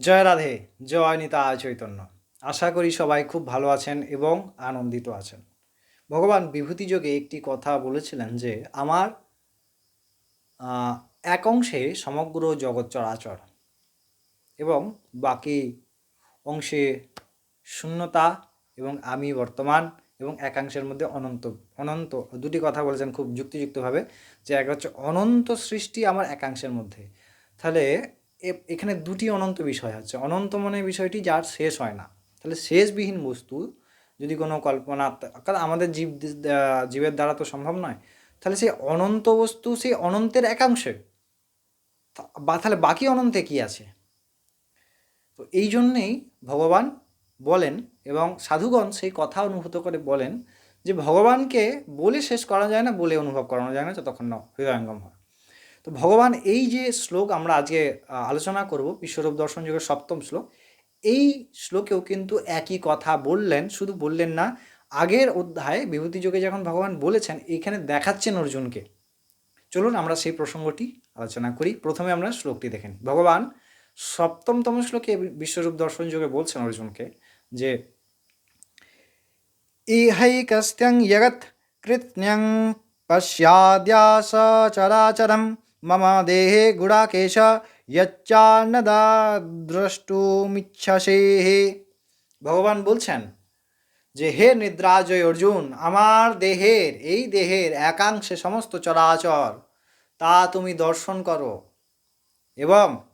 জয় রাধে, জয় নিতা চৈতন্য। আশা করি সবাই খুব ভালো আছেন এবং আনন্দিত আছেন। ভগবান বিভূতি যোগে একটি কথা বলেছিলেন যে, আমার এক অংশে সমগ্র জগৎ চরাচর এবং বাকি অংশে শূন্যতা এবং আমি বর্তমান এবং একাংশের মধ্যে অনন্ত অনন্ত। দুটি কথা বলেছেন খুব যুক্তিযুক্তভাবে যে, এক হচ্ছে অনন্ত সৃষ্টি আমার একাংশের মধ্যে। তাহলে এখানে দুটি অনন্ত বিষয় আছে। অনন্ত মনে বিষয়টি যার শেষ হয় না। তাহলে শেষবিহীন বস্তু যদি কোনো কল্পনা কারণ আমাদের জীব জীবের দ্বারা তো সম্ভব নয়, তাহলে সেই অনন্ত বস্তু সেই অনন্তের একাংশে। বা, তাহলে বাকি অনন্তে কি আছে? তো এই জন্যেই ভগবান বলেন এবং সাধুগণ সেই কথা অনুভূত করে বলেন যে ভগবানকে বলে শেষ করা যায় না, বলে অনুভব করানো যায় না, যতক্ষণ না হৃদয়ঙ্গম হয়। তো ভগবান এই যে শ্লোক আমরা আজকে আলোচনা করব, বিশ্বরূপ দর্শন যুগের সপ্তম শ্লোক, এই শ্লোকেও কিন্তু একই কথা বললেন, শুধু বললেন না, আগের অধ্যায়ে বিভূতি যোগে যখন ভগবান বলেছেন এখানে দেখাচ্ছেন অর্জুনকে। চলুন আমরা সেই প্রসঙ্গটি আলোচনা করি। প্রথমে আমরা শ্লোকটি দেখেন ভগবান সপ্তমতম শ্লোকে বিশ্বরূপ দর্শন যোগে বলছেন অর্জুনকে যে ইহৈকস্ত্যং জগৎ কৃত্যং পশ্যাদ্যাস চরাচরম মম দেহে গুড়াকেশ যচ্চান্নদা দ্রষ্টুমিচ্ছসে ভগবান বলছেন যে, হে নিদ্রাজয় অর্জুন, আমার দেহের, এই দেহের একাংশে সমস্ত চরাচর, তা তুমি দর্শন করো। এবং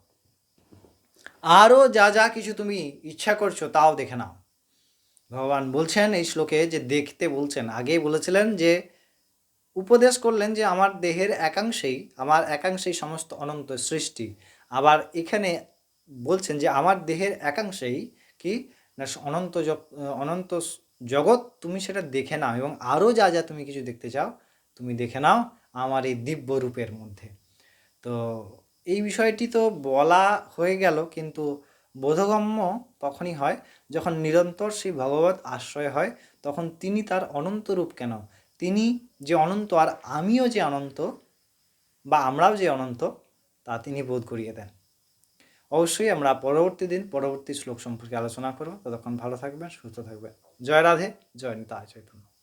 আরও যা যা কিছু তুমি ইচ্ছা করছ, তাও দেখে নাও। ভগবান বলছেন এই শ্লোকে যে, দেখতে বলছেন। আগেই বলেছিলেন যে উপদেশ করলেন যে আমার দেহের একাংশেই, আমার একাংশেই সমস্ত অনন্ত সৃষ্টি। আবার এখানে বলছেন যে আমার দেহের একাংশেই কি? না, অনন্ত অনন্ত জগৎ তুমি সেটা দেখে নাও এবং আরও যা যা তুমি কিছু দেখতে চাও, তুমি দেখে নাও আমার এই দিব্য রূপের মধ্যে। তো এই বিষয়টি তো বলা হয়ে গেল, কিন্তু বোধগম্য তখনই হয় যখন নিরন্তর সেই ভগবত আশ্রয় হয়, তখন তিনি তার অনন্ত রূপ কেন তিনি যে অনন্ত আর আমিও যে অনন্ত বা আমরাও যে অনন্ত, তা তিনি বোধ করিয়ে দেন। অবশ্যই আমরা পরবর্তী দিন, পরবর্তী শ্লোক সম্পর্কে আলোচনা করব। ততক্ষণ ভালো থাকবেন, সুস্থ থাকবেন। জয় রাধে, জয় নিতা চৈতন্য।